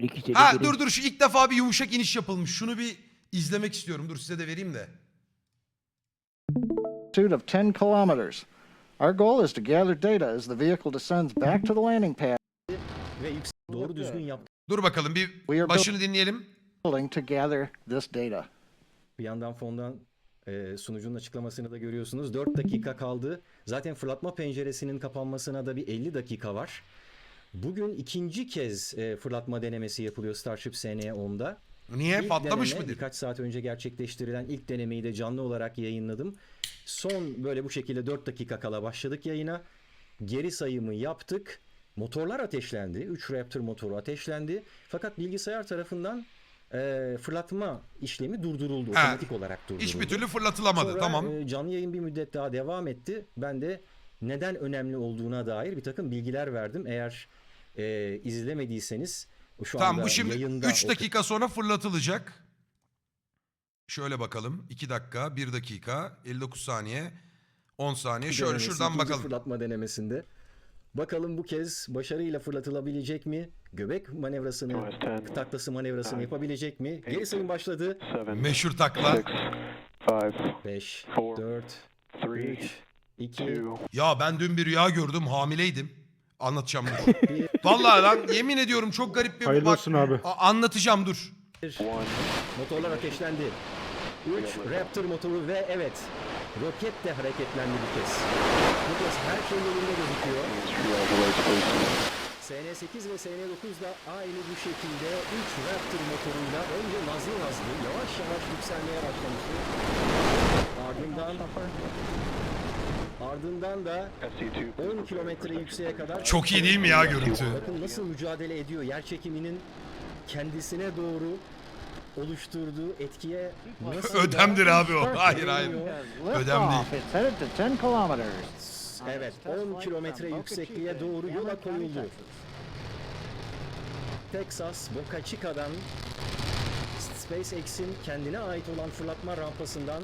Ben ikisini Ha dur dur şu ilk defa bir yumuşak iniş yapılmış. Şunu bir izlemek istiyorum. Dur size de vereyim de. of 10 kilometers. Our goal is to gather data as the vehicle descends back to the landing pad Ve yüksek doğru düzgün yaptık. Dur bakalım bir We are başını dinleyelim. building to gather this data. Bir yandan fondan e, sunucunun açıklamasını da görüyorsunuz. 4 dakika kaldı. Zaten fırlatma penceresinin kapanmasına da bir 50 dakika var. Bugün ikinci kez e, fırlatma denemesi yapılıyor Starship SN10'da. Niye? İlk Patlamış deneme, mıdır? Birkaç saat önce gerçekleştirilen ilk denemeyi de canlı olarak yayınladım. Son böyle bu şekilde 4 dakika kala başladık yayına. Geri sayımı yaptık. Motorlar ateşlendi. 3 Raptor motoru ateşlendi. Fakat bilgisayar tarafından e, fırlatma işlemi durduruldu. Ha, Otomatik olarak durduruldu. Hiçbir türlü fırlatılamadı. Sonra, tamam. e, canlı yayın bir müddet daha devam etti. Ben de neden önemli olduğuna dair bir takım bilgiler verdim. Eğer e, izlemediyseniz şu Tamam anda bu şimdi yayında 3 o- dakika sonra fırlatılacak. Şöyle bakalım. 2 dakika, 1 dakika, 59 saniye, 10 saniye. Şöyle denemesi, şuradan bakalım. fırlatma denemesinde. Bakalım bu kez başarıyla fırlatılabilecek mi? Göbek manevrasını, US 10, taklası manevrasını yapabilecek mi? Geri sayım başladı. 7, Meşhur takla. 6, 5, 5, Four, 4, 3, 3, 2, 2, Ya ben dün bir rüya gördüm. Hamileydim. Anlatacağım dur. Vallahi lan yemin ediyorum çok garip bir Hayırlı bak- olsun abi. A- anlatacağım dur. 1. Motorlar ateşlendi. 3 Raptor motoru ve evet roket de hareketlendi bu kez. Bu kez her şey yolunda gözüküyor. Congratulations. SN8 ve SN9 da aynı bu şekilde 3 Raptor motoruyla önce nazlı nazlı yavaş yavaş yükselmeye başlamıştı. Ardından ardından da SC2. 10 kilometre yükseğe kadar Çok iyi değil mi ya görüntü? Bakın nasıl mücadele ediyor. Yer çekiminin kendisine doğru oluşturduğu etkiye nasıl Ödemdir abi o. Hayır hayır. Ödem değil. off. It's headed to 10 kilometers. Evet 10 kilometre yüksekliğe doğru yola koyuldu. Texas Boca Chica'dan SpaceX'in kendine ait olan fırlatma rampasından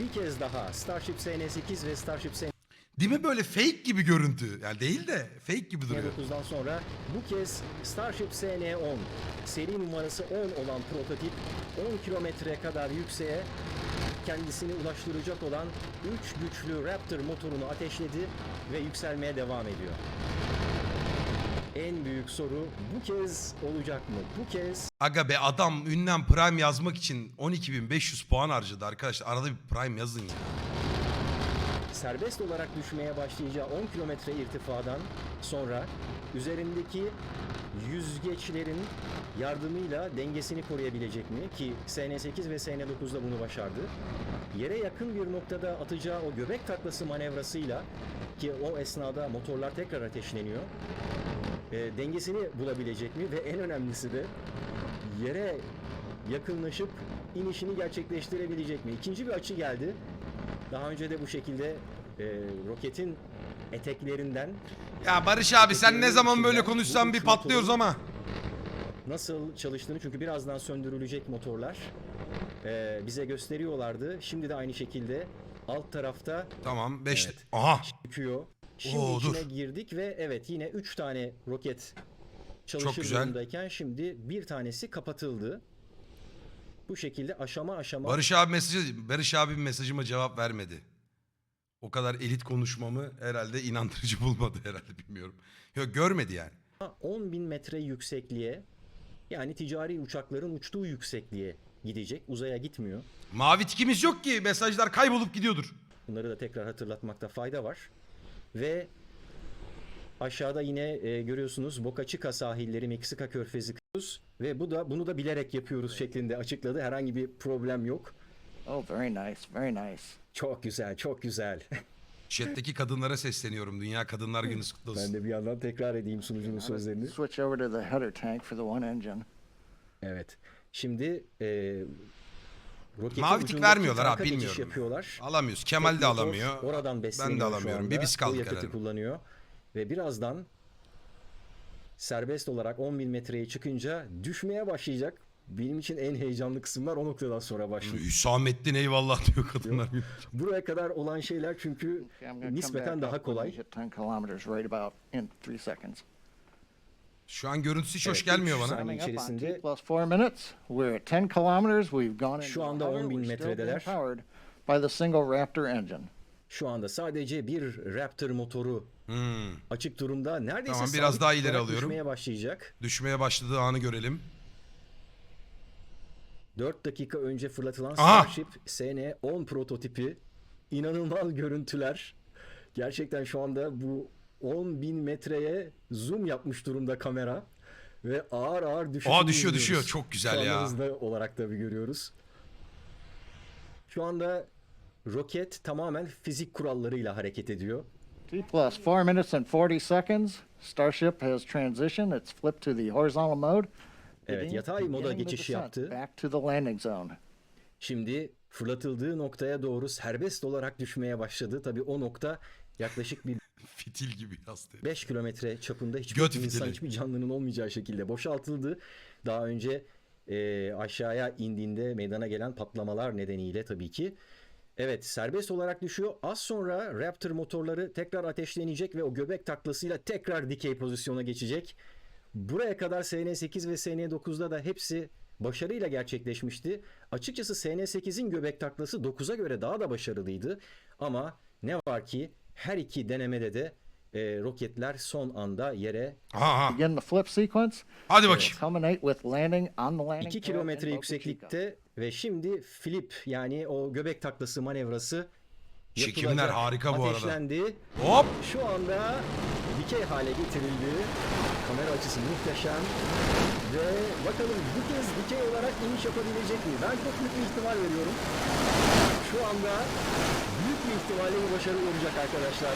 bir kez daha Starship SN8 ve Starship SN9'dan Değil mi böyle fake gibi görüntü? Yani değil de fake gibi duruyor. sonra bu kez Starship SN10 seri numarası 10 olan prototip 10 kilometreye kadar yükseğe kendisini ulaştıracak olan 3 güçlü Raptor motorunu ateşledi ve yükselmeye devam ediyor. En büyük soru bu kez olacak mı? Bu kez Aga be adam ünlem prime yazmak için 12.500 puan harcadı arkadaşlar. Arada bir prime yazın ya. serbest olarak düşmeye başlayacağı 10 kilometre irtifadan sonra üzerindeki yüzgeçlerin yardımıyla dengesini koruyabilecek mi? Ki SN8 ve SN9'da bunu başardı. Yere yakın bir noktada atacağı o göbek taklası manevrasıyla ki o esnada motorlar tekrar ateşleniyor. E, dengesini bulabilecek mi? Ve en önemlisi de yere yakınlaşıp inişini gerçekleştirebilecek mi? İkinci bir açı geldi. Daha önce de bu şekilde e, roketin eteklerinden Ya Barış abi sen ne zaman böyle konuşsan bir patlıyoruz ama. nasıl çalıştığını çünkü birazdan söndürülecek motorlar e, bize gösteriyorlardı. Şimdi de aynı şekilde alt tarafta Tamam 5. Evet. Aha. çıkıyor. Şimdi Oo, içine dur. girdik ve evet yine 3 tane roket çalışır güzel. durumdayken şimdi bir tanesi kapatıldı. Bu şekilde aşama aşama Barış abi mesajı Barış abi mesajıma cevap vermedi. O kadar elit konuşmamı herhalde inandırıcı bulmadı herhalde bilmiyorum. Yok görmedi yani. 10 bin metre yüksekliğe yani ticari uçakların uçtuğu yüksekliğe gidecek. Uzaya gitmiyor. Mavi tikimiz yok ki mesajlar kaybolup gidiyordur. Bunları da tekrar hatırlatmakta fayda var. Ve aşağıda yine e, görüyorsunuz Boca Chica sahilleri Meksika körfezi kız ve bu da bunu da bilerek yapıyoruz şeklinde açıkladı. Herhangi bir problem yok. Oh, very nice, very nice. Çok güzel, çok güzel. Chat'teki kadınlara sesleniyorum. Dünya Kadınlar Günü kutlu olsun. ben de bir yandan tekrar edeyim sunucunun sözlerini. Switch over to the header tank for the one engine. Evet. Şimdi e, roketin Mavi tik ucundaki vermiyorlar geçiş bilmiyorum. yapıyorlar. Alamıyoruz. Kemal de Tek motor alamıyor. Oradan Ben besleniyor de şu alamıyorum. anda. Bir biz O kaldık yakıtı herhalde. kullanıyor. Ve birazdan serbest olarak 10 bin metreye çıkınca düşmeye başlayacak. Benim için en heyecanlı kısımlar o noktadan sonra başlıyor. Hüsamettin eyvallah diyor Kadınlar. Buraya kadar olan şeyler çünkü Okay, I'm gonna come nispeten back daha up when we kolay. hit 10 kilometers right about in three seconds. Şu an görüntüsü hiç hoş Evet, gelmiyor bana. saniye. İçerisinde- T plus four minutes. We're at 10 kilometers. We've gone into Şu anda hover. 10.000 We're still being metredeler. powered by the single Raptor engine. Şu anda sadece bir Raptor motoru Hmm. açık durumda. Neredeyse Tamam, biraz sabit daha ileri olarak alıyorum. düşmeye başlayacak. Düşmeye başladığı anı görelim. 4 dakika önce fırlatılan Aha! Starship SN10 prototipi inanılmaz görüntüler. Gerçekten şu anda bu 10.000 metreye zoom yapmış durumda kamera ve ağır ağır düşüşünü Aa, düşüyor, izliyoruz. düşüyor. Çok güzel Şu ya. hızlı olarak tabii görüyoruz. Şu anda roket tamamen fizik kurallarıyla hareket ediyor. T plus four minutes and 40 seconds. Starship has transitioned. It's flipped to the horizontal mode. Evet, yatay moda geçiş yaptı. Back to the landing zone. Şimdi fırlatıldığı noktaya doğru serbest olarak düşmeye başladı. Tabii o nokta yaklaşık bir Fitil gibi yazdı. 5 kilometre çapında hiçbir Göt insan, fitili. hiçbir canlının olmayacağı şekilde boşaltıldı. Daha önce e, aşağıya indiğinde meydana gelen patlamalar nedeniyle tabii ki. Evet serbest olarak düşüyor. Az sonra Raptor motorları tekrar ateşlenecek ve o göbek taklasıyla tekrar dikey pozisyona geçecek. Buraya kadar SN8 ve SN9'da da hepsi başarıyla gerçekleşmişti. Açıkçası SN8'in göbek taklası 9'a göre daha da başarılıydı. Ama ne var ki her iki denemede de e, roketler son anda yere Aha. Begin the flip sequence. Hadi bakayım. culminate with landing on the landing 2 pad in kilometre Boca Chica. yükseklikte ve şimdi flip yani o göbek taklası manevrası Çekimler yapılacak. harika bu arada. Ateşlendi. Hop. Şu anda dikey hale getirildi. Açısı muhteşem. Ve bakalım bu kez dikey olarak iniş yapabilecek mi? Ben çok büyük bir ihtimal veriyorum. Şu anda büyük bir ihtimalle bu başarılı olacak arkadaşlar.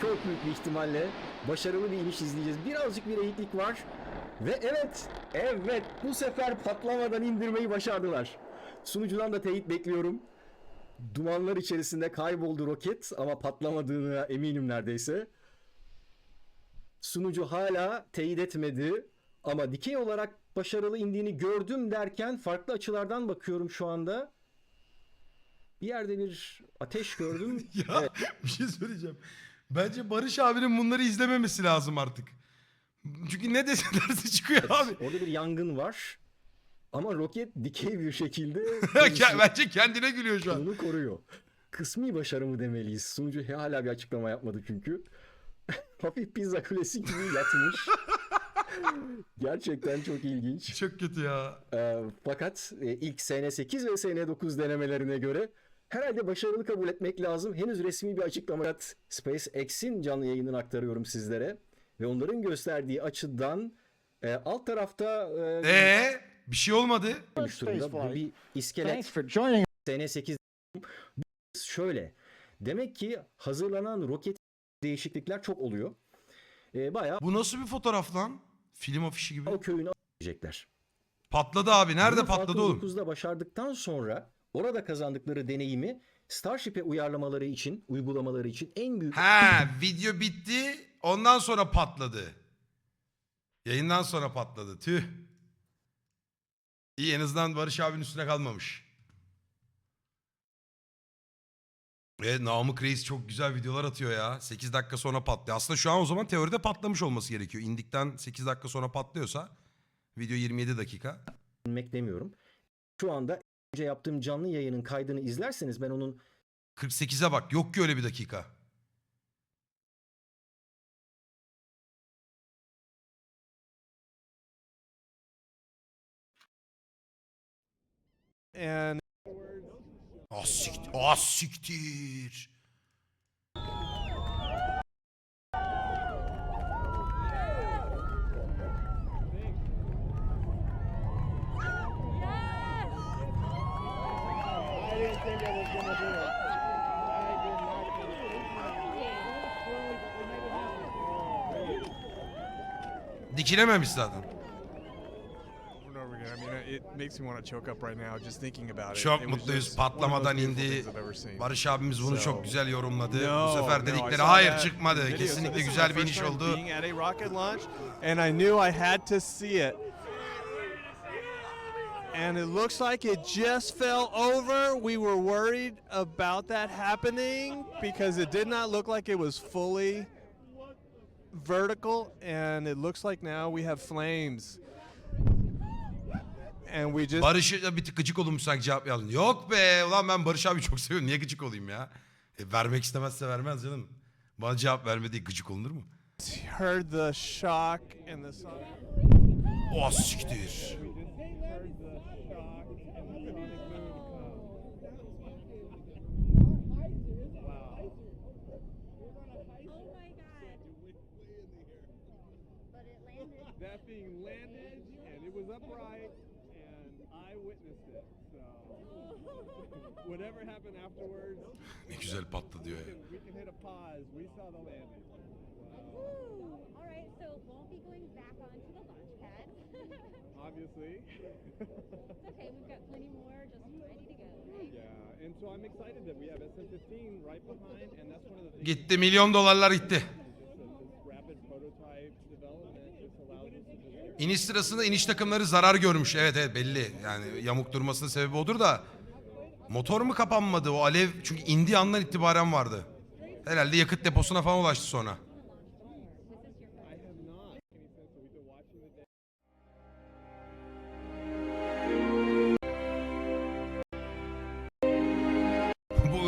Çok büyük bir ihtimalle başarılı bir iniş izleyeceğiz. Birazcık bir eğitlik var. Ve evet, evet bu sefer patlamadan indirmeyi başardılar. Sunucudan da teyit bekliyorum. Dumanlar içerisinde kayboldu roket ama patlamadığına eminim neredeyse. Sunucu hala teyit etmedi ama dikey olarak başarılı indiğini gördüm derken farklı açılardan bakıyorum şu anda. Bir yerde bir ateş gördüm. Ya bir şey söyleyeceğim. Bence Barış abinin bunları izlememesi lazım artık. Çünkü ne deselerse çıkıyor abi. Orada bir yangın var. Ama roket dikey bir şekilde Bence kendine gülüyor şu an. Onu koruyor. Kısmi başarı mı demeliyiz? Sunucu hala bir açıklama yapmadı çünkü. Hafif pizza kulesi gibi yatmış. Gerçekten çok ilginç. Çok kötü ya. Ee, fakat e, ilk SN8 ve SN9 denemelerine göre herhalde başarılı kabul etmek lazım. Henüz resmi bir açıklama yok. SpaceX'in canlı yayınını aktarıyorum sizlere. Ve onların gösterdiği açıdan e, alt tarafta e, Ee, bir şey olmadı. durumda. Bu bir iskelet. Thanks for joining SN8 şöyle. Demek ki hazırlanan roket değişiklikler çok oluyor. Ee, bayağı Bu nasıl bir fotoğraf lan? Film afişi gibi. o köyünü alacaklar. Patladı abi. Nerede Bunu patladı Falcon oğlum? 9'da başardıktan sonra orada kazandıkları deneyimi Starship'e uyarlamaları için, uygulamaları için en büyük Ha, video bitti. Ondan sonra patladı. Yayından sonra patladı. Tüh. İyi en azından Barış abinin üstüne kalmamış. Ve Namık Reis çok güzel videolar atıyor ya. 8 dakika sonra patlıyor. Aslında şu an o zaman teoride patlamış olması gerekiyor. İndikten 8 dakika sonra patlıyorsa video 27 dakika. bilmek demiyorum. Şu anda önce yaptığım canlı yayının kaydını izlerseniz ben onun 48'e bak. Yok ki öyle bir dakika. and Ah siktir. Ah. Dikilememiş zaten. over and over again. I mean, it makes me want to choke up right now just thinking about it. Çok It was mutluyuz. just one of the most Patlamadan beautiful indi. things I've ever seen. Barış abimiz bunu çok güzel yorumladı. No, Bu sefer no, I dedikleri saw hayır that çıkmadı. video. So Kesinlikle this is güzel my bir first iniş time oldu. Being at a rocket launch, and I knew I had to see it. And it looks like it just fell over. We were worried about that happening because it did not look like it was fully vertical, and it looks like now we have flames. And we just Barış'a bir tık gıcık olmuş sanki cevap yazdın. Yok be ulan ben Barış abi çok seviyorum. Niye gıcık olayım ya? E, vermek istemezse vermez canım. Bana cevap vermediği gıcık olunur mu? heard the shock and the siktir. Wow. Oh my god. But it landed. That thing landed and it was upright I witnessed it. So whatever happened afterwards, Ne güzel patladı diyor ya. we can hit a pause. We saw the landing. All right, so won't be going back onto the launch pad. Obviously. it's okay, we've got plenty more just ready to go. Right? yeah, and so I'm excited that we have SM15 right behind, and that's one of the things. Gitti milyon dolarlar gitti. Rapid prototype development İniş sırasında iniş takımları zarar görmüş. Evet evet belli. Yani yamuk durmasının sebebi odur da. Motor mu kapanmadı? O alev çünkü indiği andan itibaren vardı. Herhalde yakıt deposuna falan ulaştı sonra.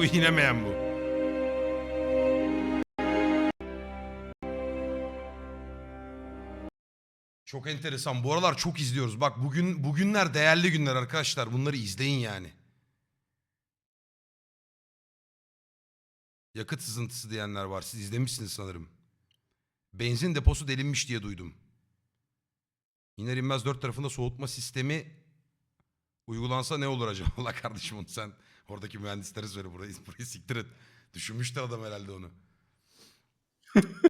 I have not Çok enteresan. Bu aralar çok izliyoruz. Bak bugün bugünler değerli günler arkadaşlar. Bunları izleyin yani. Yakıt sızıntısı diyenler var. Siz izlemişsiniz sanırım. Benzin deposu delinmiş diye duydum. İner inmez dört tarafında soğutma sistemi uygulansa ne olur acaba? Allah kardeşim onu sen oradaki mühendislere söyle burayı, burayı siktir et. Düşünmüştür adam herhalde onu.